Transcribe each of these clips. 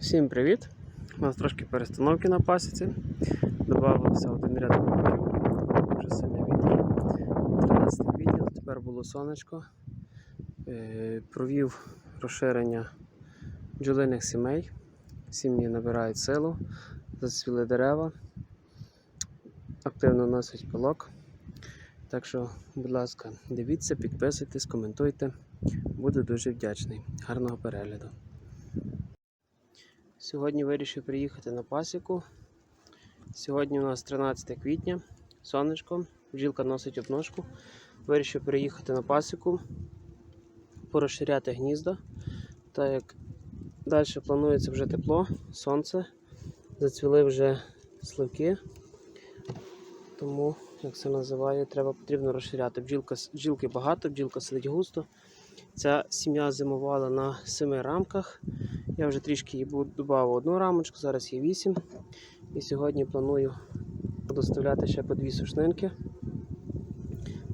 Всім привіт! У нас трошки перестановки на пасіці. Добавився один ряд кубків. Дуже сильний вітер. 13 квітня, тепер було сонечко. Е, Провів розширення бджолиних сімей. Сім'ї набирають силу, зацвіли дерева, активно носить пилок. Так що, будь ласка, дивіться, підписуйтесь, коментуйте. Буду дуже вдячний. Гарного перегляду. Сьогодні вирішив приїхати на пасіку. Сьогодні у нас 13 квітня, сонечко, бджілка носить обножку. Вирішив приїхати на пасіку, порозширяти гнізда. Так як далі планується вже тепло, сонце, зацвіли вже сливки. Тому, як це називає, треба потрібно розширяти. Бджілка, бджілки багато, бджілка сидить густо. Ця сім'я зимувала на семи рамках. Я вже трішки їй додав одну рамочку, зараз є 8. І сьогодні планую доставляти ще по дві сушнинки.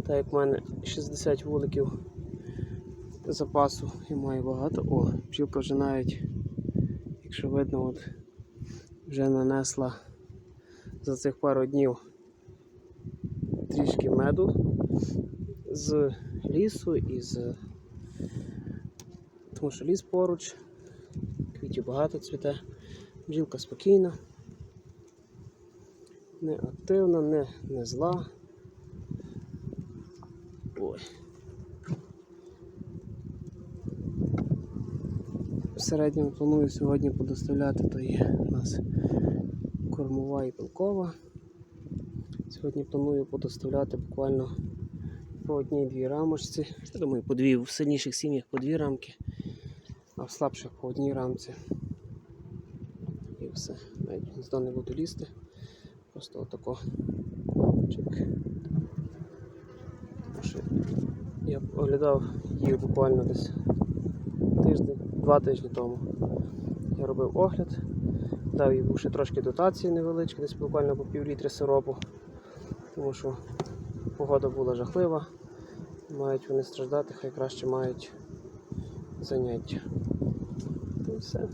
Так як в мене 60 вуликів запасу і маю багато. О, бджілка вже навіть, якщо видно, от вже нанесла за цих пару днів трішки меду з лісу і з. Тому що ліс поруч, квітів багато цвіте, бджілка спокійна, не активна, не, не зла. Ой. В середньому планую сьогодні подоставляти, то у нас кормова і пилкова. Сьогодні планую подоставляти буквально по одній-дві рамочці. Я думаю, по дві в сильніших сім'ях по дві рамки, а в слабших по одній рамці. І все. Навіть гніздо не буду лізти. Просто отако. Чик. Я оглядав її буквально десь тиждень, два тижні тому. Я робив огляд, дав їй ще трошки дотації невеличкі, десь буквально по пів літри сиропу, тому що погода була жахлива. Мають вони страждати, хай краще мають заняття. Й все.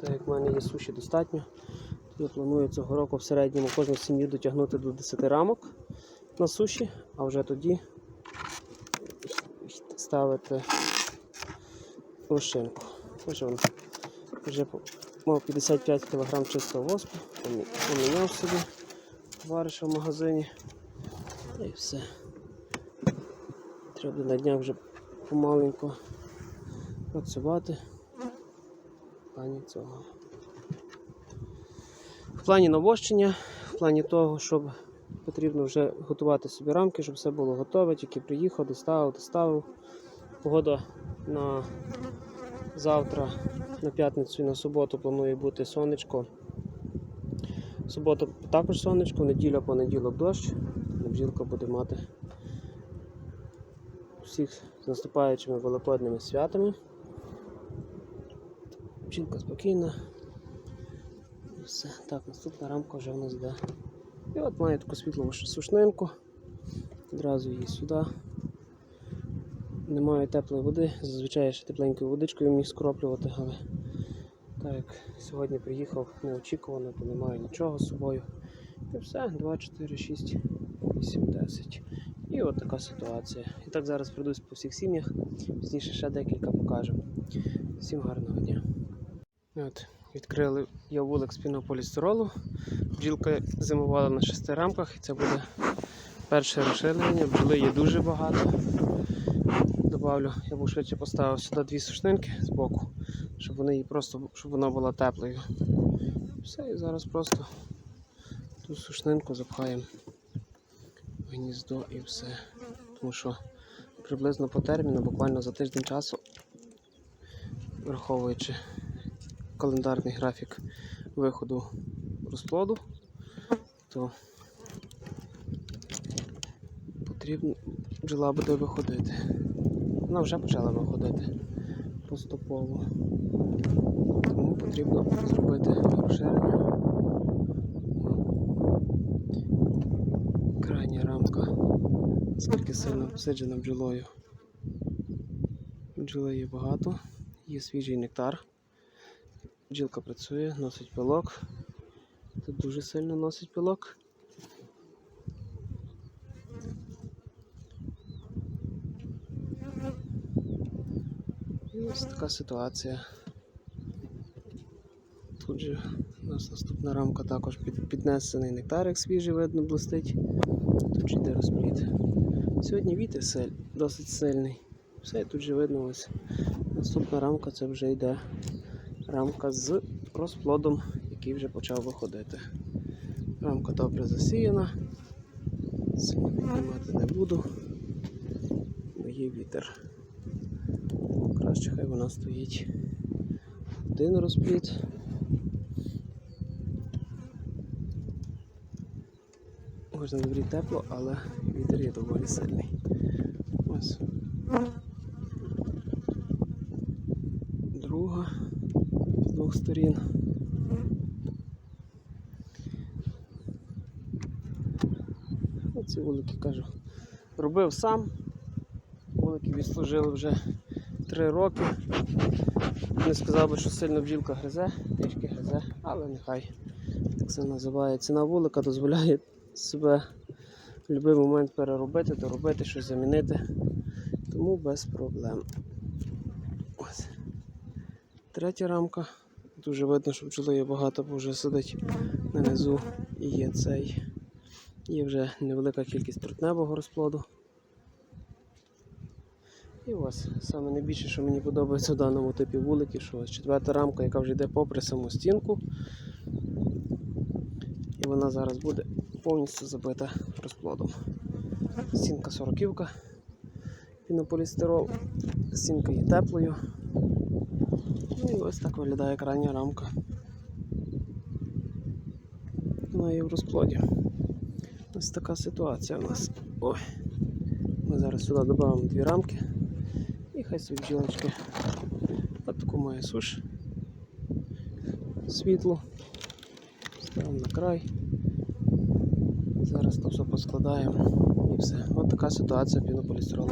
Так як в мене є суші достатньо, то я планую цього року в середньому кожну сім'ю дотягнути до 10 рамок на суші, а вже тоді ставити лошинку. Ось він вже мав 55 кг чистого воску, поміняв собі товариша в магазині. Та і все. Треба на днях вже помаленьку працювати в плані цього. В плані навощення, в плані того, щоб потрібно вже готувати собі рамки, щоб все було готове, тільки приїхав, доставив, доставив. Погода на завтра, на п'ятницю і на суботу планує бути сонечко. В суботу також сонечко, в неділю понеділок дощ. Бджілка буде мати всіх з наступаючими великодними святами. Бджілка спокійна. Все. Так, наступна рамка вже в нас йде. І от має таку світлову сушнинку. Одразу її сюди. Немає теплої води, зазвичай ще тепленькою водичкою міг скроплювати, але так як сьогодні приїхав неочікувано, то немає нічого з собою. І все, 2, 4, 6, 8, 10. І от така ситуація. І так зараз пройдусь по всіх сім'ях, пізніше ще декілька покажемо. Всім гарного дня. От, відкрили я вулик з пінополістиролу. Бджілка зимувала на шести рамках, і це буде перше розширення. Бджоли є дуже багато. Добавлю, я був швидше поставив сюди дві сушнинки з боку, щоб вони її просто, щоб вона була теплою. Все, і зараз просто ту сушнинку запхаємо в гніздо і все. Тому що приблизно по терміну, буквально за тиждень часу, враховуючи календарний графік виходу розплоду, то потрібно бджола буде виходити. Вона вже почала виходити поступово. Тому потрібно зробити розширення. Крайня рамка, скільки сильно обсиджена бджолою. Бджоли є багато, є свіжий нектар. Бджілка працює, носить пилок. Тут дуже сильно носить пилок. Ось така ситуація. Тут же у нас наступна рамка також під, піднесений нектарик свіжий, видно, блистить. Тут йде розплід. Сьогодні вітер силь, досить сильний. Все тут же видно ось. Наступна рамка це вже йде рамка з розплодом, який вже почав виходити. Рамка добре засіяна. Сильно піднімати не буду, бо вітер. Краще хай вона стоїть. Один розплід. Можна на дворі тепло, але вітер є доволі сильний. Ось. Друга з двох сторін. Оці вулики кажу. Робив сам. Вулики відслужили вже три роки. Не сказав би, що сильно бджілка гризе, трішки гризе, але нехай так це називає. Ціна вулика дозволяє себе в будь-який момент переробити, доробити, щось замінити. Тому без проблем. Ось. Третя рамка. Дуже видно, що бджоли є багато, бо вже сидить на низу і є цей. Є вже невелика кількість трутневого розплоду. І ось саме найбільше, що мені подобається в даному типі вуликів, що ось четверта рамка, яка вже йде попри саму стінку. І вона зараз буде повністю забита розплодом. Стінка сороківка, пінополістирол, стінка є теплою. Ну і ось так виглядає крайня рамка. Вона є в розплоді. Ось така ситуація у нас. Ой. Ми зараз сюди додамо дві рамки. Хай собі бджілочки. От має суш. Світло. Ставимо на край. Зараз то все поскладаємо і все. От така ситуація пінополістиролу.